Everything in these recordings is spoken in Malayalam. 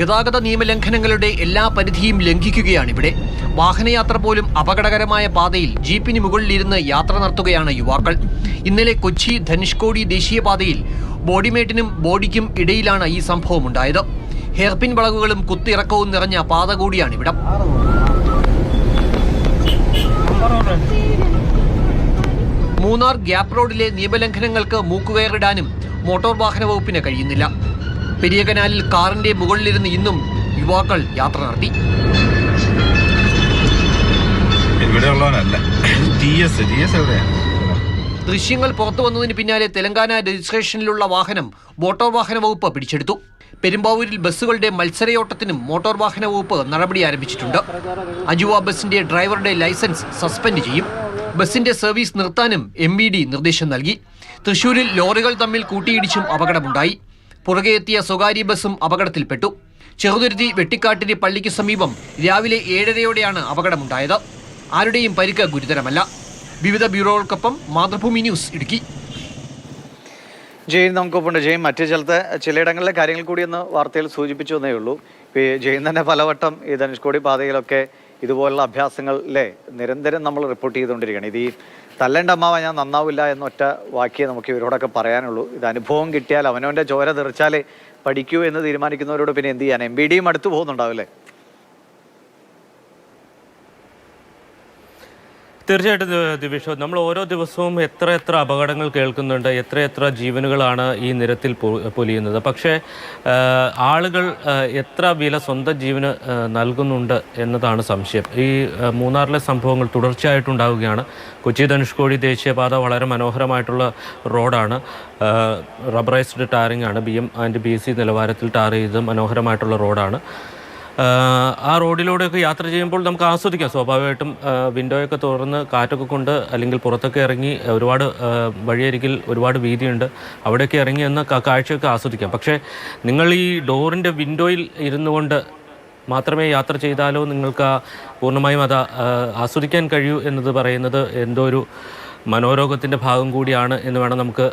ഗതാഗത നിയമലംഘനങ്ങളുടെ എല്ലാ പരിധിയും ലംഘിക്കുകയാണ് ഇവിടെ. വാഹനയാത്ര പോലും അപകടകരമായ പാതയിൽ ജീപ്പിന് മുകളിലിരുന്ന് യാത്ര നടത്തുകയാണ് യുവാക്കൾ. ഇന്നലെ കൊച്ചി ധനുഷ്കോടി ദേശീയപാതയിൽ ബോഡിമേറ്റിനും ബോഡിക്കും ഇടയിലാണ് ഈ സംഭവം ഉണ്ടായത് ഹെയർപിൻ വളവുകളും കുത്തിയിറക്കവും നിറഞ്ഞ പാത കൂടിയാണ് ഇവിടം. മൂന്നാർ ഗ്യാപ് റോഡിലെ നിയമലംഘനങ്ങൾക്ക് മൂക്കുകയറിടാനും മോട്ടോർ വാഹന വകുപ്പിന് കഴിയുന്നില്ല. പെരിയ കനാലിൽ കാറിന്റെ മുകളിലിരുന്ന് ഇന്നും യുവാക്കൾ യാത്ര നടത്തി. ദൃശ്യങ്ങൾ പുറത്തു വന്നതിന് പിന്നാലെ തെലങ്കാന രജിസ്ട്രേഷനിലുള്ള വാഹനം മോട്ടോർ വാഹന വകുപ്പ് പിടിച്ചെടുത്തു. പെരുമ്പാവൂരിൽ ബസ്സുകളുടെ മത്സരയോട്ടത്തിനും മോട്ടോർ വാഹന വകുപ്പ് നടപടി ആരംഭിച്ചിട്ടുണ്ട്. അജുവ ബസിന്റെ ഡ്രൈവറുടെ ലൈസൻസ് സസ്പെൻഡ് ചെയ്യും. ബസിന്റെ സർവീസ് നിർത്താനും എം നിർദ്ദേശം നൽകി. തൃശൂരിൽ ലോറികൾ തമ്മിൽ കൂട്ടിയിടിച്ചും അപകടമുണ്ടായി. പുറകെ എത്തിയ സ്വകാര്യ ബസും അപകടത്തിൽപ്പെട്ടു. ചെറുതുരുത്തി വെട്ടിക്കാട്ടിരി പള്ളിക്ക് സമീപം രാവിലെ ഏഴരയോടെയാണ് അപകടമുണ്ടായത്. ആരുടെയും പരിക്ക് ഗുരുതരമല്ല. വിവിധ ബ്യൂറോകൾക്കൊപ്പം മാതൃഭൂമി ന്യൂസ് ഇടുക്കി. ജെയിൻ നമുക്കൊപ്പമുണ്ട്. ജയിൻ മറ്റു ചിലത്തെ ചിലയിടങ്ങളിലെ കാര്യങ്ങൾ കൂടി ഒന്ന് വാർത്തയിൽ സൂചിപ്പിച്ചു എന്നേ ഉള്ളൂ. ജെയിൻ തന്നെ പലവട്ടം ഈ ധനുഷ്കോടി പാതയിലൊക്കെ ഇതുപോലുള്ള അഭ്യാസങ്ങളിലെ നിരന്തരം നമ്മൾ റിപ്പോർട്ട് ചെയ്തുകൊണ്ടിരിക്കുകയാണ്. ഇത് ഈ തല്ലേണ്ട അമ്മാവ ഞാൻ നന്നാവില്ല എന്നൊറ്റ വാക്കിയെ നമുക്ക് ഇവരോടൊക്കെ പറയാനുള്ളൂ. ഇത് അനുഭവം കിട്ടിയാൽ അവനവന്റെ ചോര തെറിച്ചാലേ പഠിക്കൂ എന്ന് തീരുമാനിക്കുന്നവരോട് പിന്നെ എന്ത് ചെയ്യാൻ? എം ബി ഡിയും അടുത്ത് പോകുന്നുണ്ടാവില്ലേ തീർച്ചയായിട്ടും ദിവിഷോ നമ്മൾ ഓരോ ദിവസവും എത്ര എത്ര അപകടങ്ങൾ കേൾക്കുന്നുണ്ട് എത്ര എത്ര ജീവനുകളാണ് ഈ നിരത്തിൽ പൊലിയുന്നത്. പക്ഷേ ആളുകൾ എത്ര വില സ്വന്തം ജീവന് നൽകുന്നുണ്ട് എന്നതാണ് സംശയം. ഈ മൂന്നാറിലെ സംഭവങ്ങൾ തുടർച്ചയായിട്ടുണ്ടാവുകയാണ്. കൊച്ചി ധനുഷ്കോടി ദേശീയപാത വളരെ മനോഹരമായിട്ടുള്ള റോഡാണ്. റബ്ബറൈസ്ഡ് ടാറിംഗ് ആണ്. B M and B C നിലവാരത്തിൽ ടാർ ചെയ്ത് മനോഹരമായിട്ടുള്ള റോഡാണ്. ആ റോഡിലൂടെയൊക്കെ യാത്ര ചെയ്യുമ്പോൾ നമുക്ക് ആസ്വദിക്കാം. സ്വാഭാവികമായിട്ടും വിൻഡോ വിൻഡോയൊക്കെ തുറന്ന് കാറ്റൊക്കെ കൊണ്ട് അല്ലെങ്കിൽ പുറത്തൊക്കെ ഇറങ്ങി ഒരുപാട് വഴിയരികിൽ ഒരുപാട് വീതിയുണ്ട്. അവിടെയൊക്കെ ഇറങ്ങി എന്ന കാഴ്ചയൊക്കെ ആസ്വദിക്കാം. പക്ഷേ നിങ്ങൾ ഈ ഡോറിന്റെ വിൻഡോയിൽ ഇരുന്നു കൊണ്ട് മാത്രമേ യാത്ര ചെയ്താലോ നിങ്ങൾക്ക് പൂർണമായും അത് ആസ്വദിക്കാൻ കഴിയൂ എന്നത് പറയുന്നത് എന്തോ ഒരു മനോരോഗത്തിന്റെ ഭാഗം കൂടിയാണ് എന്ന് വേണം നമുക്ക്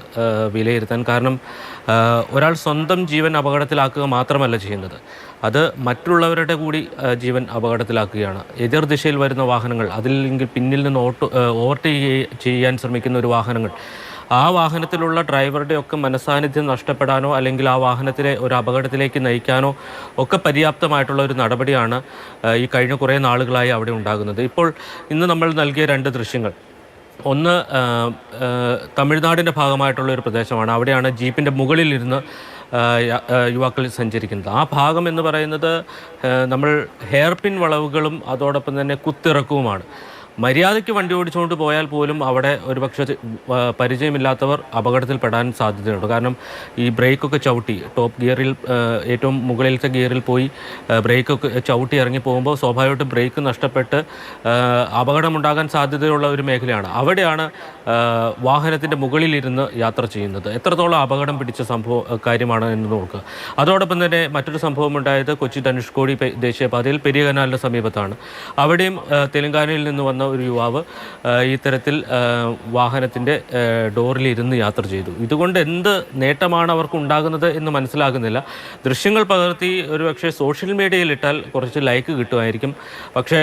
വിലയിരുത്താൻ. കാരണം ഒരാൾ സ്വന്തം ജീവൻ അപകടത്തിലാക്കുക മാത്രമല്ല ചെയ്യുന്നത്. അത് മറ്റുള്ളവരുടെ കൂടി ജീവൻ അപകടത്തിലാക്കുകയാണ്. എതിർ ദിശയിൽ വരുന്ന വാഹനങ്ങൾ അതിലെങ്കിൽ പിന്നിൽ നിന്ന് ഓട്ടോ ഓവർടേക്ക് ചെയ്യാൻ ശ്രമിക്കുന്ന ഒരു വാഹനങ്ങൾ ആ വാഹനത്തിലുള്ള ഡ്രൈവറുടെയൊക്കെ മനസാന്നിധ്യം നഷ്ടപ്പെടാനോ അല്ലെങ്കിൽ ആ വാഹനത്തിലെ ഒരു അപകടത്തിലേക്ക് നയിക്കാനോ ഒക്കെ പര്യാപ്തമായിട്ടുള്ള ഒരു നടപടിയാണ് ഈ കഴിഞ്ഞ കുറേ നാളുകളായി അവിടെ ഉണ്ടാകുന്നത്. ഇപ്പോൾ ഇന്ന് നമ്മൾ നൽകിയ രണ്ട് ദൃശ്യങ്ങൾ. ഒന്ന് തമിഴ്നാടിന്റെ ഭാഗമായിട്ടുള്ള ഒരു പ്രദേശമാണ്. അവിടെയാണ് ജീപ്പിന്റെ മുകളിലിരുന്ന് യുവാക്കൾ സഞ്ചരിക്കുന്നത്. ആ ഭാഗം എന്ന് പറയുന്നത് നമ്മൾ ഹെയർപിൻ വളവുകളും അതോടൊപ്പം തന്നെ കുത്തിറക്കവുമാണ്. മര്യാദയ്ക്ക് വണ്ടി ഓടിച്ചുകൊണ്ട് പോയാൽ പോലും അവിടെ ഒരുപക്ഷെ പരിചയമില്ലാത്തവർ അപകടത്തിൽപ്പെടാൻ സാധ്യതയുണ്ട്. കാരണം ഈ ബ്രേക്കൊക്കെ ചവിട്ടി ടോപ്പ് ഗിയറിൽ ഏറ്റവും മുകളിലത്തെ ഗിയറിൽ പോയി ബ്രേക്കൊക്കെ ചവിട്ടി ഇറങ്ങി പോകുമ്പോൾ സ്വാഭാവികമായിട്ടും ബ്രേക്ക് നഷ്ടപ്പെട്ട് അപകടമുണ്ടാകാൻ സാധ്യതയുള്ള ഒരു മേഖലയാണ്. അവിടെയാണ് വാഹനത്തിന്റെ മുകളിലിരുന്ന് യാത്ര ചെയ്യുന്നത്. എത്രത്തോളം അപകടം പിടിച്ച സംഭവം കാര്യമാണ് എന്ന് നോക്കുക. അതോടൊപ്പം തന്നെ മറ്റൊരു സംഭവം ഉണ്ടായത് കൊച്ചി ധനുഷ്കോടി ദേശീയപാതയിൽ പെരിയ കനാലിന്റെ സമീപത്താണ്. അവിടെയും തെലങ്കാനയിൽ നിന്ന് വന്ന ഒരു യുവാവ് ഇത്തരത്തിൽ വാഹനത്തിന്റെ ഡോറിലിരുന്ന് യാത്ര ചെയ്തു. ഇതുകൊണ്ട് എന്ത് നേട്ടമാണ് അവർക്ക് ഉണ്ടാകുന്നത് എന്ന് മനസ്സിലാകുന്നില്ല. ദൃശ്യങ്ങൾ പകർത്തി ഒരു പക്ഷേ സോഷ്യൽ മീഡിയയിൽ ഇട്ടാൽ കുറച്ച് ലൈക്ക് കിട്ടുമായിരിക്കും. പക്ഷേ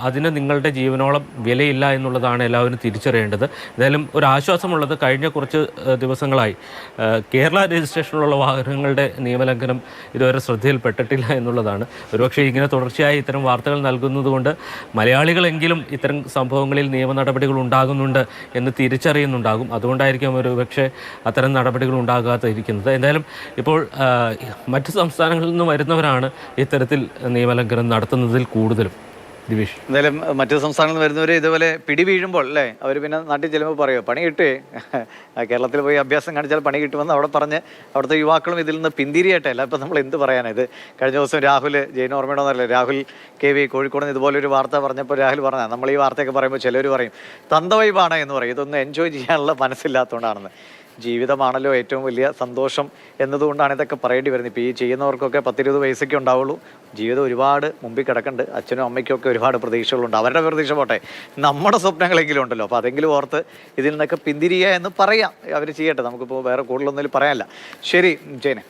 അതിന് നിങ്ങളുടെ ജീവനോളം വിലയില്ല എന്നുള്ളതാണ് എല്ലാവരും തിരിച്ചറിയേണ്ടത്. എന്തായാലും ഒരു ആശ്വാസമുള്ളത് കഴിഞ്ഞ കുറച്ച് ദിവസങ്ങളായി. കേരള രജിസ്ട്രേഷനിലുള്ള വാഹനങ്ങളുടെ നിയമലംഘനം ഇതുവരെ ശ്രദ്ധയിൽപ്പെട്ടിട്ടില്ല എന്നുള്ളതാണ്. ഒരുപക്ഷെ ഇങ്ങനെ തുടർച്ചയായി ഇത്തരം വാർത്തകൾ നൽകുന്നതുകൊണ്ട് മലയാളികളെങ്കിലും ഇത്തരം സംഭവങ്ങളിൽ നിയമ നടപടികൾ ഉണ്ടാകുന്നുണ്ട് എന്ന് തിരിച്ചറിയുന്നുണ്ടാകും. അതുകൊണ്ടായിരിക്കും ഒരു പക്ഷേ അത്തരം നടപടികൾ ഉണ്ടാകാതിരിക്കുന്നത്. എന്തായാലും ഇപ്പോൾ മറ്റു സംസ്ഥാനങ്ങളിൽ നിന്ന് വരുന്നവരാണ് ഇത്തരത്തിൽ നിയമലംഘനം നടത്തുന്നതിൽ കൂടുതലും. ദിവിഷ് എന്തായാലും മറ്റു സംസ്ഥാനങ്ങളിൽ നിന്ന് വരുന്നവർ ഇതുപോലെ പിടി വീഴുമ്പോൾ അല്ലേ? അവർ പിന്നെ നാട്ടിൽ ചെല്ലുമ്പോൾ പറയുമോ പണി കിട്ടേ കേരളത്തിൽ പോയി അഭ്യാസം കാണിച്ചാൽ പണി കിട്ടുമെന്ന് അവിടെ പറഞ്ഞ് അവിടുത്തെ യുവാക്കളും ഇതിൽ നിന്ന് പിന്തിരിയട്ടെ. അല്ല ഇപ്പം നമ്മൾ എന്ത് പറയാനാണ് ഇത്? കഴിഞ്ഞ ദിവസം രാഹുൽ ജയിൻ ഓർമ്മയുണ്ടോന്നല്ലേ രാഹുൽ കെ വി കോഴിക്കോട് നിന്ന് ഇതുപോലെ ഒരു വാർത്ത പറഞ്ഞപ്പോൾ രാഹുൽ പറഞ്ഞ നമ്മൾ ഈ വാർത്തയൊക്കെ പറയുമ്പോൾ ചിലർ പറയും തന്തവൈബാണ് എന്ന് പറയും. ഇതൊന്നും എൻജോയ് ചെയ്യാനുള്ള മനസ്സില്ലാത്തതുകൊണ്ടാണെന്ന് ജീവിതമാണല്ലോ ഏറ്റവും വലിയ സന്തോഷം എന്നതുകൊണ്ടാണ് ഇതൊക്കെ പറയേണ്ടി വരുന്നത്. ഇപ്പോൾ ഈ ചെയ്യുന്നവർക്കൊക്കെ പത്തിരുപത് വയസ്സൊക്കെ ഉണ്ടാവുള്ളൂ. ജീവിതം ഒരുപാട് മുമ്പിൽ കിടക്കുന്നുണ്ട്. അച്ഛനും അമ്മയ്ക്കും ഒക്കെ ഒരുപാട് പ്രതീക്ഷകളുണ്ട്. അവരുടെ പ്രതീക്ഷ പോട്ടെ. നമ്മുടെ സ്വപ്നങ്ങളെങ്കിലും ഉണ്ടല്ലോ. അപ്പോൾ അതെങ്കിലും ഓർത്ത് ഇതിൽ നിന്നൊക്കെ പിന്തിരിയുക എന്ന് പറയാം. അവർ ചെയ്യട്ടെ. നമുക്കിപ്പോൾ വേറെ കൂടുതലൊന്നും പറയാനല്ല. ശരി ജയനെ.